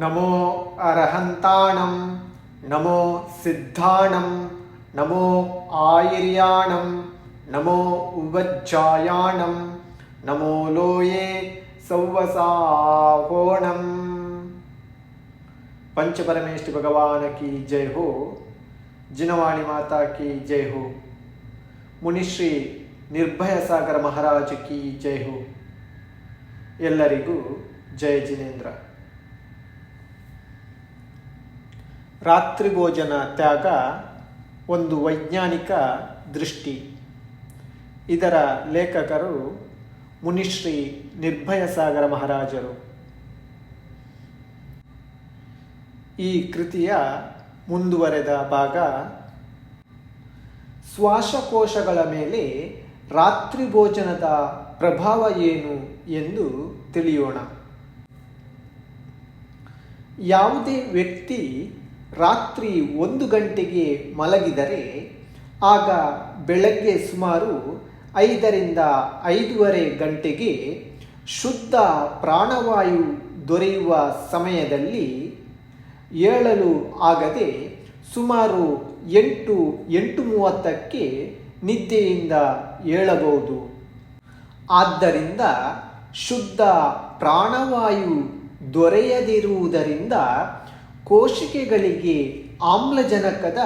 నమో అర్హంతాణం నమో సిద్ధాణం నమో ఆయిర్యాణం నమో ఉవజ్జాయాణం నమో లోయే సౌవసాహోణం పంచపరమేష్ఠ భగవానకి జై హో జినవాణి మాతాకి జై హో మునిశ్రీ నిర్భయ సాగర మహారాజుకి జై హో ఎల్లరిగూ జయ జినేంద్ర. ರಾತ್ರಿ ಭೋಜನ ತ್ಯಾಗ ಒಂದು ವೈಜ್ಞಾನಿಕ ದೃಷ್ಟಿ. ಇದರ ಲೇಖಕರು ಮುನಿಶ್ರೀ ನಿರ್ಭಯ ಸಾಗರ ಮಹಾರಾಜರು. ಈ ಕೃತಿಯ ಮುಂದುವರೆದ ಭಾಗ, ಶ್ವಾಸಕೋಶಗಳ ಮೇಲೆ ರಾತ್ರಿ ಭೋಜನದ ಪ್ರಭಾವ ಏನು ಎಂದು ತಿಳಿಯೋಣ. ಯಾವುದೇ ವ್ಯಕ್ತಿ ರಾತ್ರಿ ಒಂದು ಗಂಟೆಗೆ ಮಲಗಿದರೆ, ಆಗ ಬೆಳಗ್ಗೆ ಸುಮಾರು ಐದರಿಂದ ಐದೂವರೆ ಗಂಟೆಗೆ ಶುದ್ಧ ಪ್ರಾಣವಾಯು ದೊರೆಯುವ ಸಮಯದಲ್ಲಿ ಏಳಲು ಆಗದೆ ಸುಮಾರು ಎಂಟು ಎಂಟು ಮೂವತ್ತಕ್ಕೆ ನಿದ್ದೆಯಿಂದ ಏಳಬಹುದು. ಆದ್ದರಿಂದ ಶುದ್ಧ ಪ್ರಾಣವಾಯು ದೊರೆಯದಿರುವುದರಿಂದ ಕೋಶಿಕೆಗಳಿಗೆ ಆಮ್ಲಜನಕದ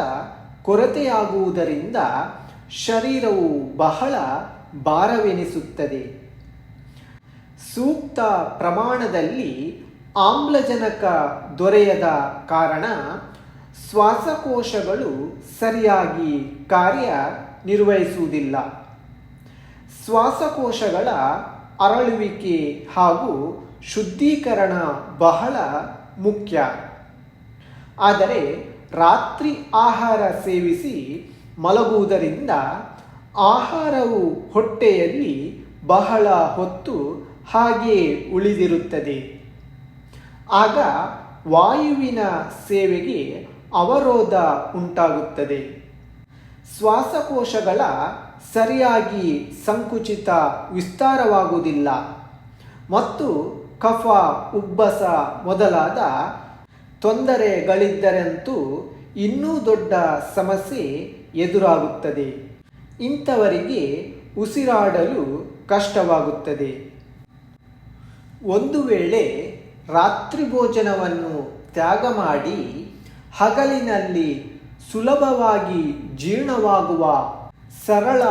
ಕೊರತೆಯಾಗುವುದರಿಂದ ಶರೀರವು ಬಹಳ ಭಾರವೆನಿಸುತ್ತದೆ. ಸೂಕ್ತ ಪ್ರಮಾಣದಲ್ಲಿ ಆಮ್ಲಜನಕ ದೊರೆಯದ ಕಾರಣ ಶ್ವಾಸಕೋಶಗಳು ಸರಿಯಾಗಿ ಕಾರ್ಯ ನಿರ್ವಹಿಸುವುದಿಲ್ಲ ಶ್ವಾಸಕೋಶಗಳ ಅರಳುವಿಕೆ ಹಾಗೂ ಶುದ್ಧೀಕರಣ ಬಹಳ ಮುಖ್ಯ. ಆದರೆ ರಾತ್ರಿ ಆಹಾರ ಸೇವಿಸಿ ಮಲಗುವುದರಿಂದ ಆಹಾರವು ಹೊಟ್ಟೆಯಲ್ಲಿ ಬಹಳ ಹೊತ್ತು ಹಾಗೆಯೇ ಉಳಿದಿರುತ್ತದೆ. ಆಗ ವಾಯುವಿನ ಸೇವೆಗೆ ಅವರೋಧ ಉಂಟಾಗುತ್ತದೆ. ಶ್ವಾಸಕೋಶಗಳ ಸರಿಯಾಗಿ ಸಂಕುಚಿತ ವಿಸ್ತಾರವಾಗುವುದಿಲ್ಲ. ಮತ್ತು ಕಫ, ಉಬ್ಬಸ ಮೊದಲಾದ ತೊಂದರೆಗಳಿದ್ದರಂತೂ ಇನ್ನೂ ದೊಡ್ಡ ಸಮಸ್ಯೆ ಎದುರಾಗುತ್ತದೆ. ಇಂಥವರಿಗೆ ಉಸಿರಾಡಲು ಕಷ್ಟವಾಗುತ್ತದೆ. ಒಂದು ವೇಳೆ ರಾತ್ರಿ ಭೋಜನವನ್ನು ತ್ಯಾಗ ಮಾಡಿ ಹಗಲಿನಲ್ಲಿ ಸುಲಭವಾಗಿ ಜೀರ್ಣವಾಗುವ ಸರಳ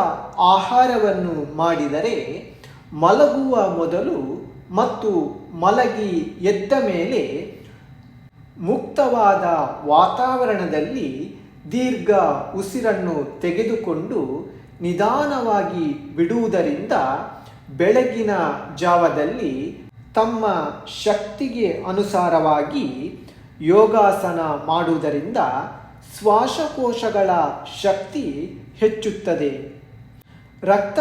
ಆಹಾರವನ್ನು ಮಾಡಿದರೆ ಮಲಗುವ ಮೊದಲು ಮತ್ತು ಮಲಗಿ ಎದ್ದ ಮೇಲೆ ಮುಕ್ತವಾದ ವಾತಾವರಣದಲ್ಲಿ ದೀರ್ಘ ಉಸಿರನ್ನು ತೆಗೆದುಕೊಂಡು ನಿಧಾನವಾಗಿ ಬಿಡುವುದರಿಂದ ಬೆಳಗಿನ ಜಾವದಲ್ಲಿ ತಮ್ಮ ಶಕ್ತಿಗೆ ಅನುಸಾರವಾಗಿ ಯೋಗಾಸನ ಮಾಡುವುದರಿಂದ ಶ್ವಾಸಕೋಶಗಳ ಶಕ್ತಿ ಹೆಚ್ಚುತ್ತದೆ. ರಕ್ತ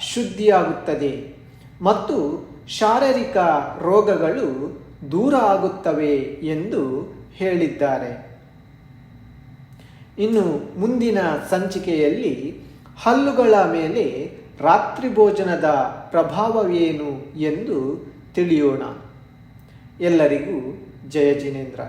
ಶುದ್ಧಿಯಾಗುತ್ತದೆ. ಮತ್ತು ಶಾರೀರಿಕ ರೋಗಗಳು ದೂರ ಆಗುತ್ತವೆ ಎಂದು ಹೇಳಿದ್ದಾರೆ. ಇನ್ನು ಮುಂದಿನ ಸಂಚಿಕೆಯಲ್ಲಿ ಹಲ್ಲುಗಳ ಮೇಲೆ ರಾತ್ರಿ ಭೋಜನದ ಪ್ರಭಾವವೇನು ಎಂದು ತಿಳಿಯೋಣ. ಎಲ್ಲರಿಗೂ ಜಯ ಜಿನೇಂದ್ರ.